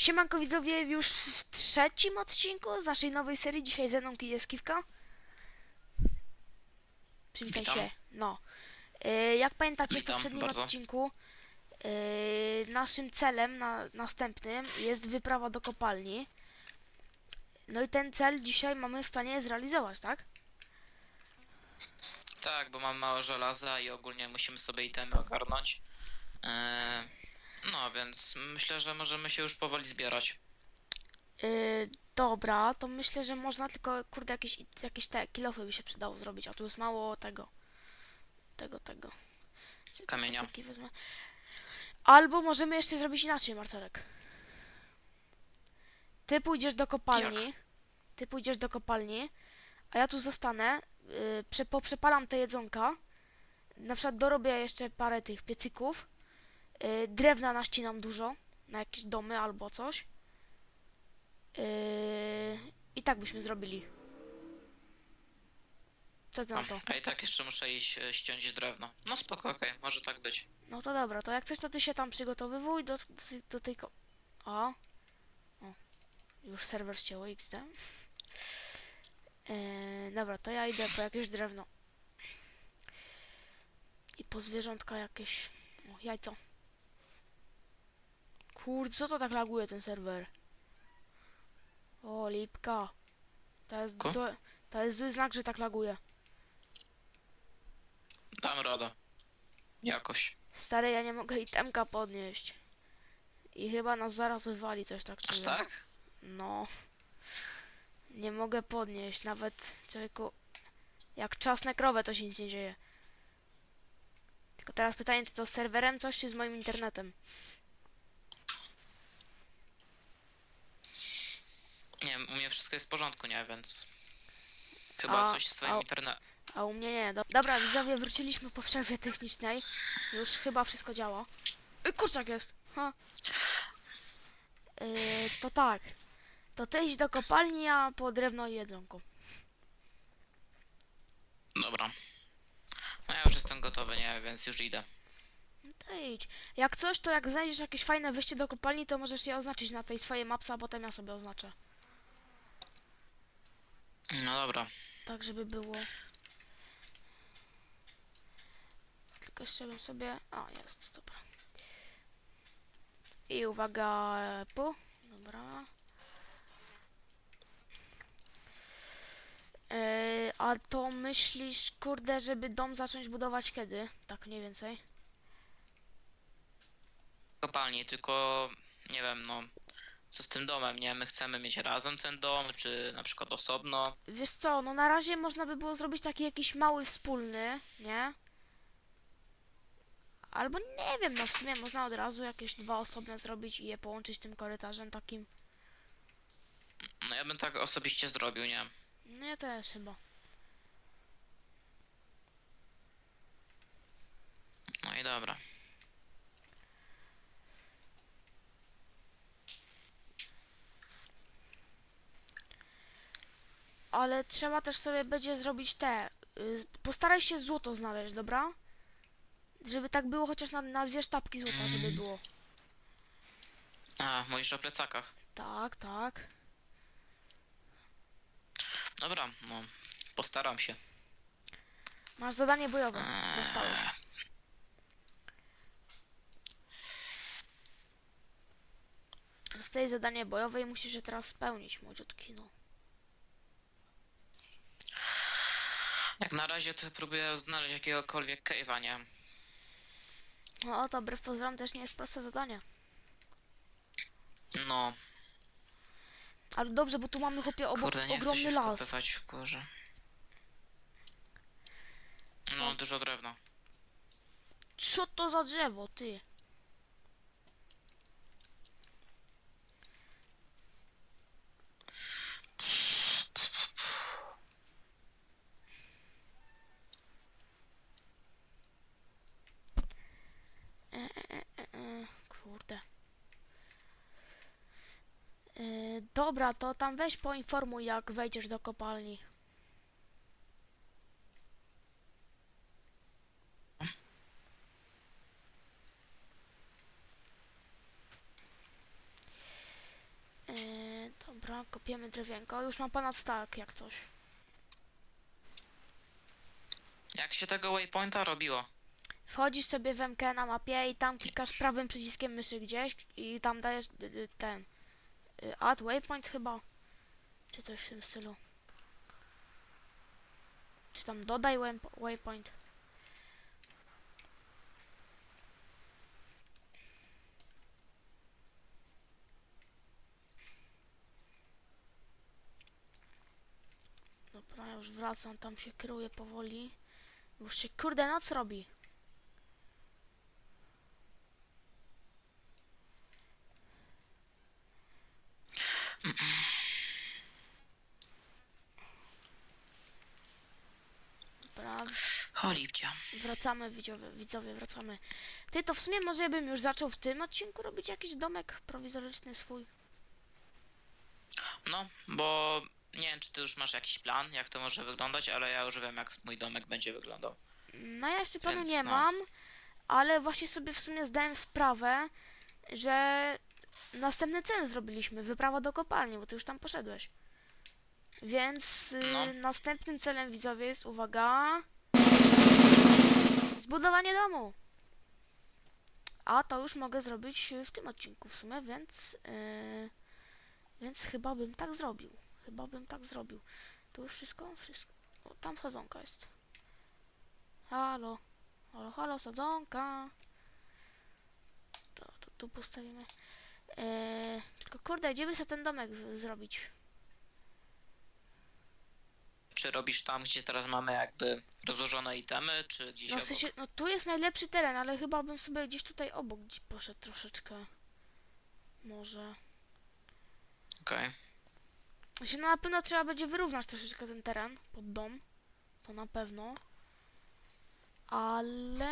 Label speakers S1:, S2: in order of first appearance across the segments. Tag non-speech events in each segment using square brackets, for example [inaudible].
S1: Siemanko widzowie, już w trzecim odcinku z naszej nowej serii. Dzisiaj ze mną jest Kiwka. Przywitaj
S2: Witam.
S1: się. No. E, jak pamiętacie w
S2: Witam
S1: poprzednim
S2: bardzo.
S1: odcinku, e, naszym celem na, następnym jest wyprawa do kopalni. No i ten cel dzisiaj mamy w planie zrealizować, tak?
S2: Tak, bo mam mało żelaza i ogólnie musimy sobie itemy ogarnąć. Eee, no więc myślę, że możemy się już powoli zbierać.
S1: E, dobra, to myślę, że można tylko, kurde, jakieś, jakieś te kilofy by się przydało zrobić, a tu jest mało tego. Tego, tego.
S2: Kamienia.
S1: Taki wezmę. Albo możemy jeszcze zrobić inaczej, Marcelek. Ty pójdziesz do kopalni. Ty pójdziesz do kopalni, a ja tu zostanę. Yy, prze, poprzepalam te jedzonka. Na przykład dorobię jeszcze parę tych piecyków. Yy, drewna naścinam dużo. Na jakieś domy albo coś. Yy, I tak byśmy zrobili. Co ty na to?
S2: A i tak jeszcze muszę iść e, ściąć drewno. No spoko, okej, może tak być.
S1: No to dobra, to jak coś, to ty się tam przygotowywuj do, do, tej- ko... O. o. Już serwer ścięło XD. Eee, dobra, to ja idę po jakieś drewno. I po zwierzątka jakieś... O, jajco. Kurde, co to tak laguje ten serwer? O, lipka. To jest,
S2: Ko?
S1: to, to jest zły znak, że tak laguje.
S2: Dam radę. Jakoś.
S1: Stary, ja nie mogę itemka podnieść. I chyba nas zaraz wywali coś tak
S2: Aż
S1: czuję.
S2: tak?
S1: No. Nie mogę podnieść, nawet człowieku. Jak czasne krowę to się nic nie dzieje. Tylko teraz pytanie, czy to z serwerem coś, czy z moim internetem?
S2: Nie wiem, u mnie wszystko jest w porządku, nie? Więc... Chyba
S1: A-
S2: coś z twoim
S1: a-
S2: internetem.
S1: A u mnie nie. Do Dobra, widzowie, wróciliśmy po przerwie technicznej. Już chyba wszystko działa. Ej, kurczak jest! Ha. Yy, to tak. To ty idź do kopalni, a po drewno i jedzonko.
S2: Dobra. No ja już jestem gotowy, nie? Więc już idę.
S1: No to idź. Jak coś, to jak znajdziesz jakieś fajne wyjście do kopalni, to możesz je oznaczyć na tej swojej mapce, a potem ja sobie oznaczę.
S2: No dobra.
S1: Tak, żeby było. Tylko jeszcze bym sobie. O, jest, dobra. I uwaga, pu. Dobra. E, a to myślisz, kurde, żeby dom zacząć budować kiedy? Tak mniej więcej.
S2: Kopalni, tylko... Nie wiem, no... Co z tym domem, nie? My chcemy mieć razem ten dom, czy na przykład osobno?
S1: Wiesz co, no na razie można by było zrobić taki jakiś mały wspólny, nie? Albo nie wiem, no w sumie można od razu jakieś dwa osobne zrobić i je połączyć tym korytarzem takim.
S2: No ja bym tak osobiście zrobił, nie?
S1: No ja też chyba.
S2: No i dobra.
S1: Ale trzeba też sobie będzie zrobić te. y, Postaraj się złoto znaleźć, dobra? Żeby tak było chociaż na, na dwie sztabki złota, żeby było.
S2: A, mówisz o plecakach.
S1: Tak, tak.
S2: Dobra, no. Postaram się.
S1: Masz zadanie bojowe. Dostałeś.
S2: Eee,
S1: Dostajesz zadanie bojowe i musisz je teraz spełnić, młodziutki, no.
S2: Jak na razie to próbuję znaleźć jakiegokolwiek cave'a, nie?
S1: No to wbrew pozorom też nie jest proste zadanie.
S2: No,
S1: Ale dobrze, bo tu mamy chłopie obok
S2: kurde, nie chcę
S1: ogromny
S2: się
S1: las.
S2: wkopywać w górze. No,
S1: O.
S2: dużo drewna.
S1: Co to za drzewo, ty? E, e, e, e, Kurde. E, Dobra, to tam weź poinformuj, jak wejdziesz do kopalni. Dobra, kopiemy drewienko. Już mam ponad stack, jak coś.
S2: Jak się tego waypointa robiło?
S1: Wchodzisz sobie w MK na mapie i tam klikasz prawym przyciskiem myszy gdzieś i tam dajesz y, y, ten add waypoint chyba czy coś w tym stylu. Czy tam dodaj wayp- waypoint. Dobra, już wracam, tam się kieruję powoli. Już się kurde noc robi. Dobra,
S2: Cholipcia.
S1: wracamy widzowie, widzowie, wracamy. Ty, to w sumie może bym już zaczął w tym odcinku robić jakiś domek prowizoryczny swój.
S2: No, bo nie wiem, czy ty już masz jakiś plan, jak to może wyglądać, ale ja już wiem, jak mój domek będzie wyglądał.
S1: No ja jeszcze planu
S2: Więc
S1: nie
S2: no.
S1: mam, ale właśnie sobie w sumie zdałem sprawę, że następny cel zrobiliśmy, wyprawa do kopalni, bo ty już tam poszedłeś. Więc y,
S2: No.
S1: następnym celem widzowie jest, uwaga, zbudowanie domu. A to już mogę zrobić y, w tym odcinku w sumie, więc, y, więc chyba bym tak zrobił. Chyba bym tak zrobił. To już wszystko? Wszystko. O, tam sadzonka jest. Halo. Halo, halo, sadzonka. To, to tu postawimy. Eee, tylko kurde, gdzie by sobie ten domek zrobić?
S2: Czy robisz tam, gdzie teraz mamy jakby rozłożone itemy, czy gdzieś
S1: No w
S2: obok?
S1: sensie, no tu jest najlepszy teren, ale chyba bym sobie gdzieś tutaj obok gdzieś poszedł troszeczkę. Może.
S2: Okej.
S1: Znaczy, no na pewno trzeba będzie wyrównać troszeczkę ten teren pod dom. To na pewno. Ale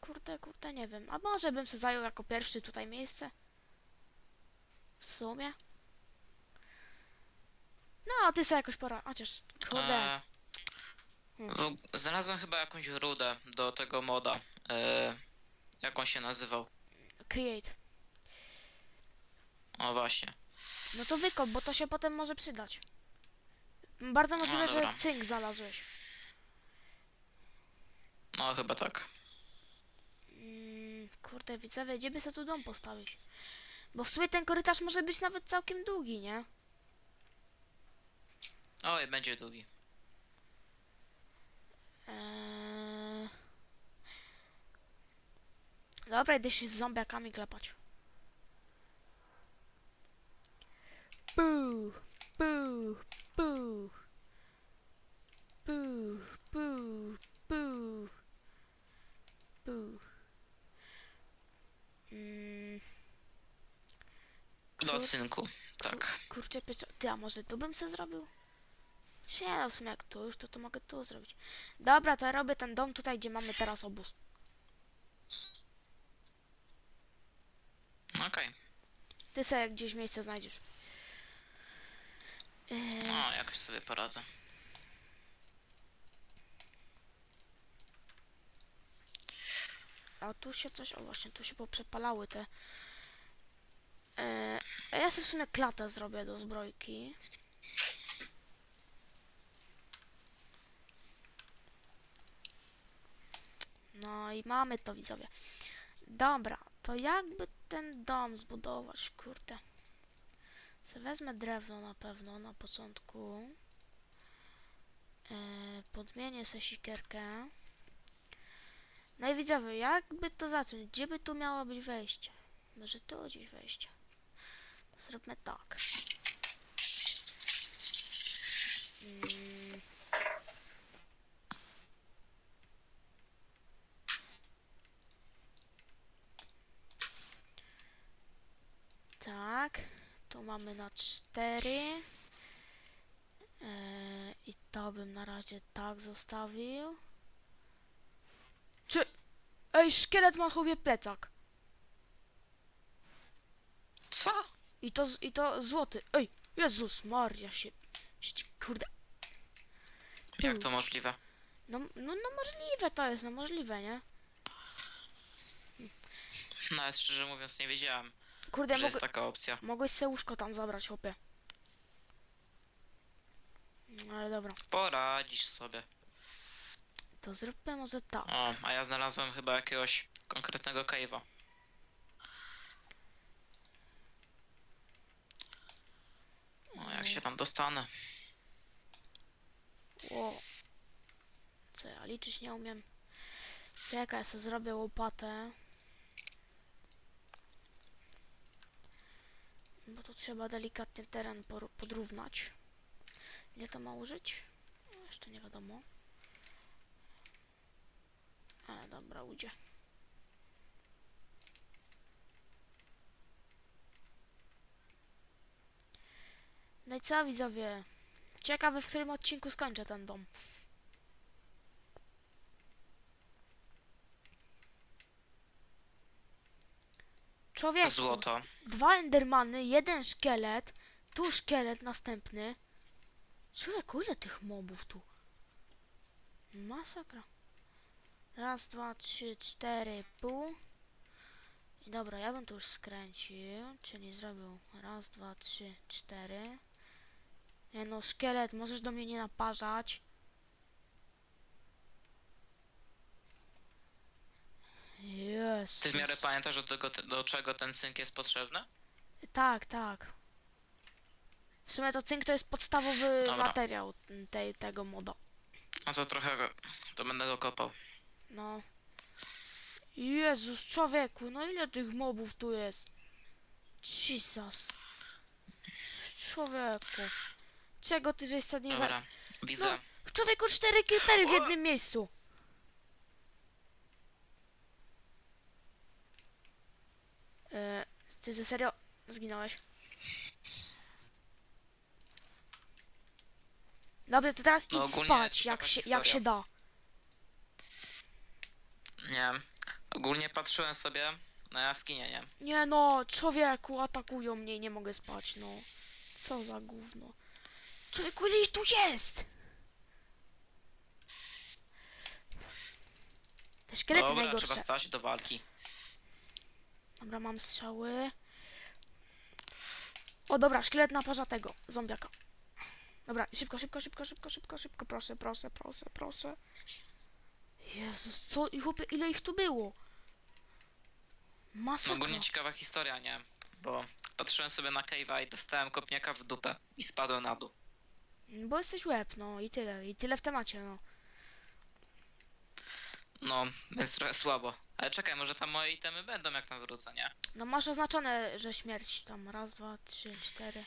S1: kurde, kurde, nie wiem. A może bym sobie zajął jako pierwszy tutaj miejsce? W sumie. No, a ty sobie jakoś pora. Chociaż, kurde.
S2: E, w- Znalazłem chyba jakąś rudę do tego moda. E, jak on się nazywał?
S1: Create.
S2: O właśnie.
S1: No to wykop, bo to się potem może przydać. Bardzo możliwe, że cynk znalazłeś.
S2: No chyba tak.
S1: Mm, kurde, widzowie, gdzie by sobie tu dom postawić? Bo w sumie ten korytarz może być nawet całkiem długi, nie?
S2: Oj, będzie długi.
S1: Eee... Dobra, idę się z zombiakami klepać. Puu, puu, puu. Puu, puu, puu. Puu. Mm, Kur-
S2: cynku. Tak.
S1: kurczę, pieczo... Ty, a może tu bym se zrobił? Nie, no w sumie jak tu już, to to mogę tu zrobić. Dobra, to ja robię ten dom tutaj, gdzie mamy teraz obóz.
S2: Okej.
S1: Ty sobie gdzieś miejsce znajdziesz. Eee,
S2: No, jakoś sobie poradzę.
S1: a tu się coś, o właśnie, tu się poprzepalały te... Eee, a ja sobie w sumie klatę zrobię do zbrojki. No i mamy to, widzowie. Dobra, to jakby ten dom zbudować, kurde. Se wezmę drewno na pewno na początku. Eee, podmienię se sikierkę. No i widzowie, jakby to zacząć? Gdzie by tu miało być wejście? Może tu gdzieś wejście. Zróbmy tak. Mm. Tak, tu mamy na cztery. Eee, I to bym na razie tak zostawił. Czy... Ej, szkielet ma chowie plecak.
S2: Co?
S1: I to, I to złoty. Ej, Jezus Maria się... Kurde.
S2: Jak to możliwe?
S1: No, no, no możliwe to jest, no możliwe, nie?
S2: Nawet szczerze mówiąc nie wiedziałem,
S1: Kurde,
S2: że
S1: mog
S2: jest taka opcja.
S1: mogłeś se łóżko tam zabrać, chłopie. No ale dobra,
S2: Poradzisz sobie.
S1: to zróbmy może tak.
S2: O, a ja znalazłem chyba jakiegoś konkretnego cave'a. O, jak się tam dostanę.
S1: O. Co ja liczyć nie umiem. Czekaj, ja sobie zrobię łopatę. Bo to trzeba delikatnie teren podrównać. Ile to ma użyć? No, jeszcze nie wiadomo. Ale dobra, ujdzie. No i co widzowie? Ciekawy, w którym odcinku skończę ten dom. Człowieku,
S2: Złoto.
S1: dwa endermany, jeden szkielet, tu szkielet następny. Człowieku, ile tych mobów tu? Masakra. Raz, dwa, trzy, cztery, pół. I dobra, ja bym tu już skręcił, czyli zrobił raz, dwa, trzy, cztery. Nie no, szkielet, możesz do mnie nie naparzać. Jezus.
S2: Ty w miarę pamiętasz, do, tego, do czego ten cynk jest potrzebny?
S1: Tak, tak. W sumie to cynk to jest podstawowy
S2: Dobra.
S1: materiał tej, tego moda.
S2: No to trochę go, to będę go kopał.
S1: No. Jezus, człowieku, no ile tych mobów tu jest? Jesus. Człowieku. Czego ty żeś sobie nie za...
S2: Dobra, widzę.
S1: No. Człowieku, cztery creepery w jednym miejscu. Eee, ty ze serio zginąłeś? Dobrze, to teraz
S2: No
S1: idź
S2: ogólnie
S1: spać,
S2: ciekawa
S1: jak się, jak
S2: historia.
S1: się da.
S2: Nie. Ogólnie patrzyłem sobie na jaskinię, nie?
S1: Nie no, człowieku, atakują mnie i nie mogę spać, no. Co za gówno. Człowieku, ile ich tu jest? Te szkielety
S2: Dobra,
S1: najgorsze.
S2: trzeba stać do walki.
S1: Dobra, mam strzały. O, dobra, szkielet naparza tego, zombiaka. Dobra, szybko, szybko, szybko, szybko, szybko, szybko, proszę, proszę, proszę, proszę. Jezus, co, i chłopie, ile ich tu było? Masakra.
S2: ogólnie ciekawa historia, nie? Bo patrzyłem sobie na cave'a i dostałem kopniaka w dupę i spadłem na dół.
S1: Bo jesteś łeb, no i tyle, i tyle w temacie, no.
S2: No, więc trochę słabo. Ale czekaj, może tam moje itemy będą jak tam wrócę, nie?
S1: No masz oznaczone, że śmierć tam raz, dwa, trzy, cztery.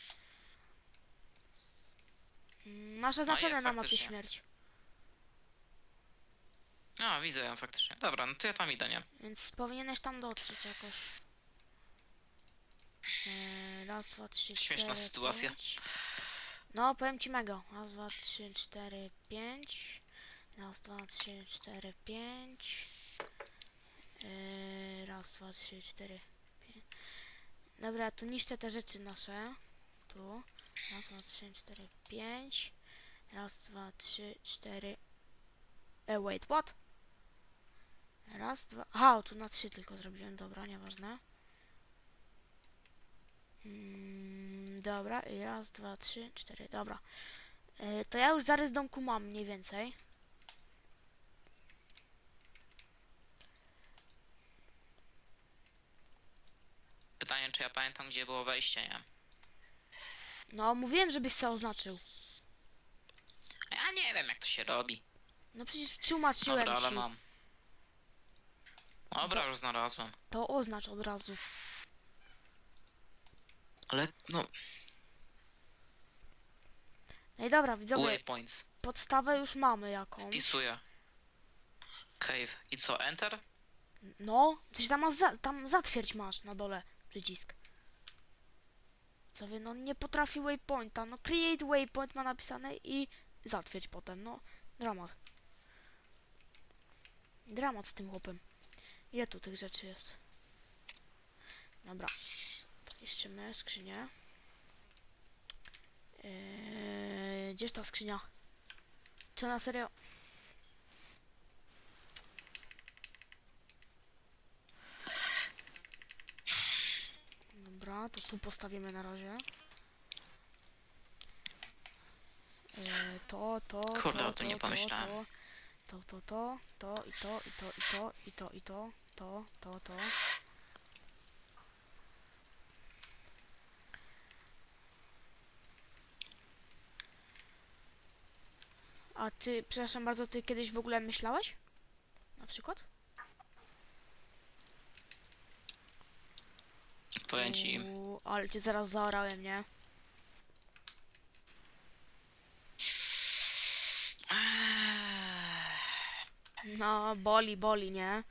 S1: Mm, Masz oznaczone
S2: jest
S1: na mapie
S2: faktycznie.
S1: śmierć.
S2: A, widzę ją faktycznie. Dobra, no to ja tam idę, nie?
S1: Więc powinieneś tam dotrzeć jakoś. Eee, raz, dwa, trzy,
S2: Śmieszna
S1: cztery,
S2: sytuacja.
S1: pięć. No, powiem ci mega. Raz, dwa, trzy, cztery, pięć. Raz, dwa, trzy, cztery, pięć. Eee, raz, dwa, trzy, cztery, pięć. Dobra, tu niszczę te rzeczy nasze. Tu. Raz, dwa, trzy, cztery, pięć. Raz, dwa, trzy, cztery. E, wait, what? Raz, dwa. Aha, tu na trzy tylko zrobiłem, dobra, nieważne. Mm, dobra, i raz, dwa, trzy, cztery, dobra. E, to ja już zarys domku mam mniej więcej.
S2: Pytanie, czy ja pamiętam, gdzie było wejście, nie?
S1: No, mówiłem, żebyś se oznaczył.
S2: Ja nie wiem, jak to się robi.
S1: No przecież tłumaczyłem
S2: Dobra, ale
S1: ci.
S2: mam. Dobra, już znalazłem.
S1: To oznacz od razu.
S2: Ale, no,
S1: No i dobra, widzowie,
S2: waypoints.
S1: podstawę już mamy jakąś.
S2: Wpisuję. Cave. I co, enter?
S1: No, coś tam, masz za, tam zatwierdź masz na dole przycisk. Co wy, no nie potrafi waypointa, no create waypoint ma napisane i zatwierdź potem, no dramat. Dramat z tym chłopem. Ile tu tych rzeczy jest? Dobra. Niszczymy skrzynię. Eee, gdzież ta skrzynia? Czy na serio? Dobra, to tu postawimy na razie. E, to, to,
S2: Kurde,
S1: to,
S2: o tym nie
S1: to,
S2: pomyślałem.
S1: To, to, to, to, to, i to, i to, i to, i to, i to, to, to, to. A ty, przepraszam bardzo, ty kiedyś w ogóle myślałeś? Na przykład?
S2: Powiem ci.
S1: Ale cię zaraz zaorałem, nie? No, boli, boli, nie?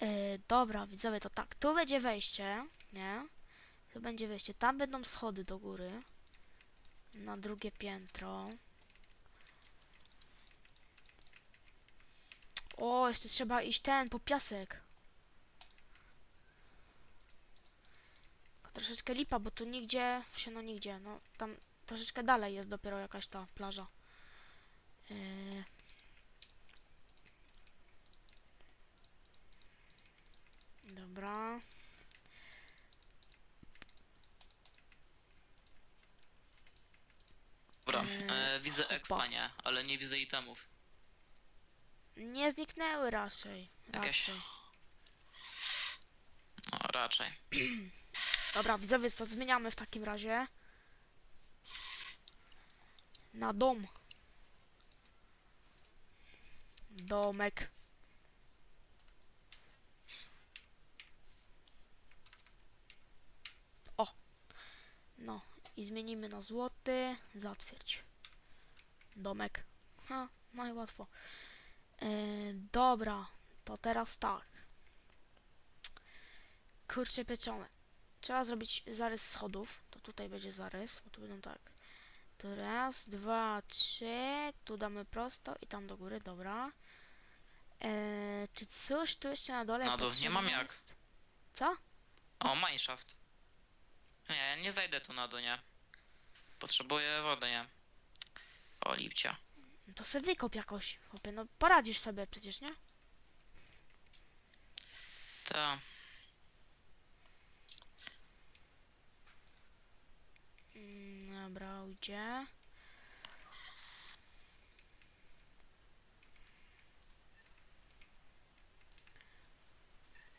S1: e, [laughs] dobra, widzowie, to tak. Tu będzie wejście, nie? Tu będzie wejście. Tam będą schody do góry. Na drugie piętro. O, jeszcze trzeba iść ten, po piasek. Troszeczkę lipa, bo tu nigdzie, się no nigdzie, no tam troszeczkę dalej jest dopiero jakaś ta plaża. Yy. Dobra.
S2: Dobra,
S1: Eee,
S2: e, widzę
S1: hopa.
S2: expa, nie? Ale nie widzę itemów.
S1: Nie zniknęły raczej.
S2: Jakieś-
S1: Raczej.
S2: No, raczej. [clears throat]
S1: Dobra, widzowie, to zmieniamy w takim razie. Na dom. Domek. O. No. I zmienimy na złoty. Zatwierdź. Domek. Ha, no dobra. To teraz tak. Kurcze pieczone. Trzeba zrobić zarys schodów. To tutaj będzie zarys, bo tu będą tak. To raz, dwa, trzy. Tu damy prosto i tam do góry, dobra. Eee, czy coś tu jeszcze na dole
S2: Na dół, nie mam jak.
S1: Co?
S2: O, mineshaft. Nie, nie zajdę tu na dół, nie? Potrzebuję wody, nie? O, lipcia.
S1: No To se wykop jakoś, chłopie. No poradzisz sobie przecież, nie?
S2: To.
S1: Mm, dobra, ujdzie.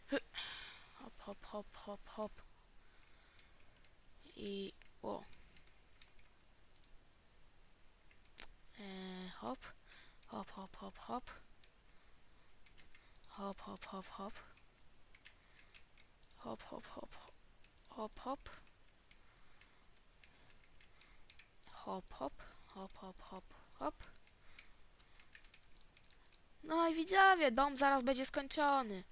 S1: Hy. Hop, hop, hop, hop, hop. I... O. E, hop. Hop, hop, hop, hop. Hop, hop, hop, hop. Hop, hop, hop. Hop, hop. Hop, hop, hop, hop, hop, hop. No i widzowie, dom zaraz będzie skończony.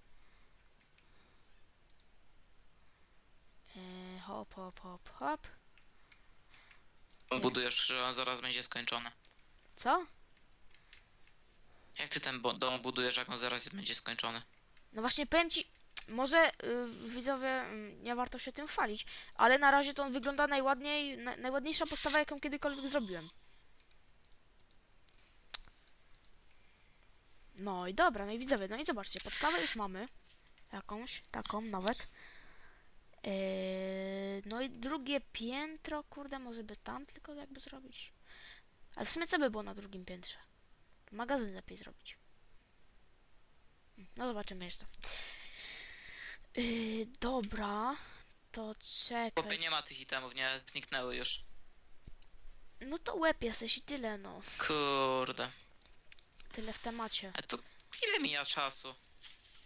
S1: E, hop, hop, hop, hop.
S2: Budujesz, że on zaraz będzie skończony.
S1: Co?
S2: Jak ty ten bo- dom budujesz, jak on zaraz będzie skończony?
S1: No właśnie powiem ci, może y, widzowie, y, nie warto się tym chwalić, ale na razie to on wygląda najładniej, na, najładniejsza postawa, jaką kiedykolwiek zrobiłem. No i dobra, no i widzowie, no i zobaczcie, podstawę już mamy. Jakąś, taką nawet. Yy, no i drugie piętro, kurde, może by tam tylko jakby zrobić. Ale w sumie co by było na drugim piętrze? Magazyn lepiej zrobić. No zobaczymy jeszcze. Yy, dobra, to
S2: Chłopie,
S1: czekaj.
S2: nie ma tych itemów, nie? Zniknęły już.
S1: No to łeb jesteś i tyle, no.
S2: Kurde.
S1: Tyle w temacie.
S2: A to ile mija czasu?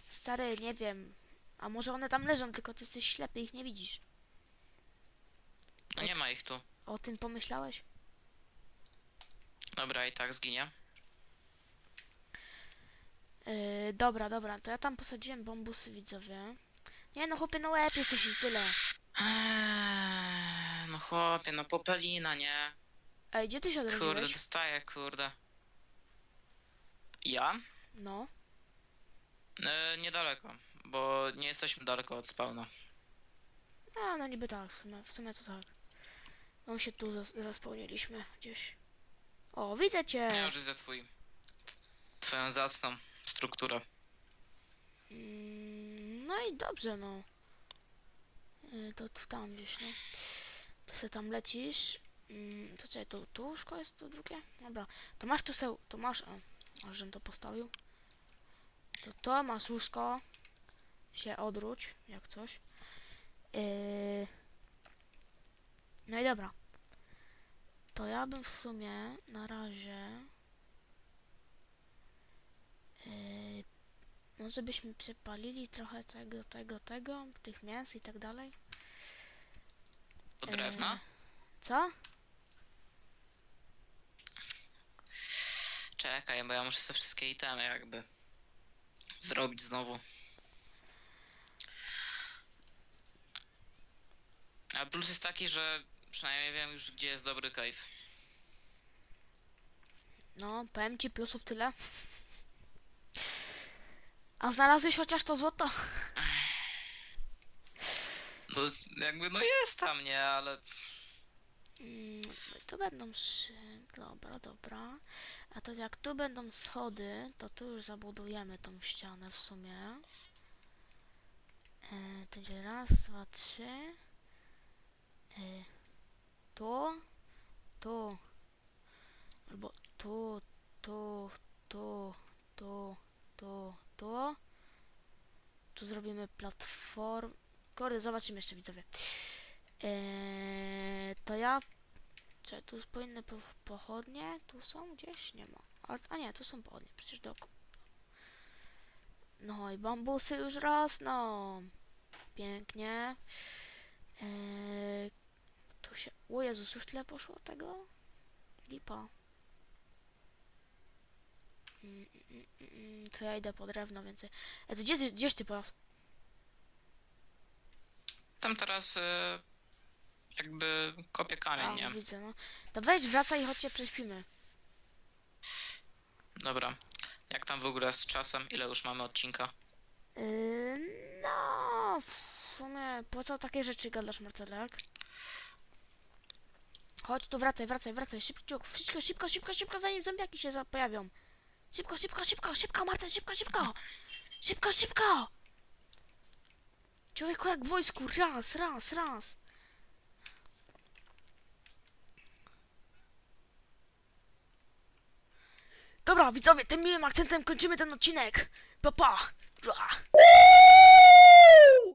S1: Stary, nie wiem. A może one tam leżą, tylko ty jesteś ślepy, ich nie widzisz.
S2: No nie ma ich tu.
S1: O tym pomyślałeś?
S2: Dobra, i tak zginie.
S1: Yy, dobra, dobra, to ja tam posadziłem bambusy, widzowie. Nie no, chłopie, no łeb jesteś i tyle.
S2: Eee, no chłopie, no popelina, nie?
S1: Ej, gdzie ty się
S2: Kurde,
S1: odrodziłeś?
S2: dostaję, kurde. Ja?
S1: No.
S2: E, niedaleko, bo nie jesteśmy daleko od spawna.
S1: A, no niby tak, w sumie, w sumie to tak. No się tu zas- zaspełniliśmy gdzieś. O, widzę cię!
S2: Ja już widzę twój... Twoją zacną strukturę.
S1: Mm, No i dobrze, no. Y, To tam gdzieś, no. To se tam lecisz. Mm, to co, tu, tu łóżko jest to drugie? Dobra, to masz tu se, to masz, o, aż to postawił. To to masz łóżko, się odwróć, jak coś. Yy... No i dobra. To ja bym w sumie na razie... Yy... Może byśmy przepalili trochę tego, tego, tego, tych mięs i tak dalej.
S2: Do drewna?
S1: Eee, Co?
S2: Czekaj, bo ja muszę sobie wszystkie itemy jakby zrobić znowu. A plus jest taki, że przynajmniej wiem już gdzie jest dobry cave.
S1: No, powiem ci plusów tyle. A znalazłeś chociaż to złoto?
S2: No jakby no jest tam, nie, ale
S1: Mm, tu będą szy... Dobra, dobra. A to jak tu będą schody, to tu już zabudujemy tą ścianę w sumie. E, to będzie raz, dwa, trzy. E, tu, tu. Albo tu, tu, tu, tu, tu, tu. Tu zrobimy platform. Kurde, zobaczymy jeszcze widzowie. Eee, to ja. Czy tu powinny po, pochodnie? Tu są gdzieś? Nie ma. A, a nie, tu są pochodnie, przecież dookoła. No i bambusy już rosną. Pięknie. Eee, tu się. O Jezus, już tyle poszło tego? Lipa. Mm, mm, to ja idę po drewno więcej. E, to gdzie, ty- gdzieś ty
S2: tam teraz e, jakby kopię kamień, nie?
S1: widzę, no. To weź, wracaj i chodźcie, prześpimy.
S2: Dobra. Jak tam w ogóle z czasem? Ile już mamy odcinka?
S1: Yy, no, w sumie, po co takie rzeczy gadasz, Marcelek? Chodź tu, wracaj, wracaj, wracaj, szybko, szybko, szybko, szybko, szybko, zanim zombiaki się za- pojawią. Szybko, szybko, szybko, szybko, Marcel, szybko, szybko! Szybko, szybko! Człowieku jak w wojsku, raz, raz, raz. Dobra, widzowie, tym miłym akcentem kończymy ten odcinek. Pa, pa! Ra.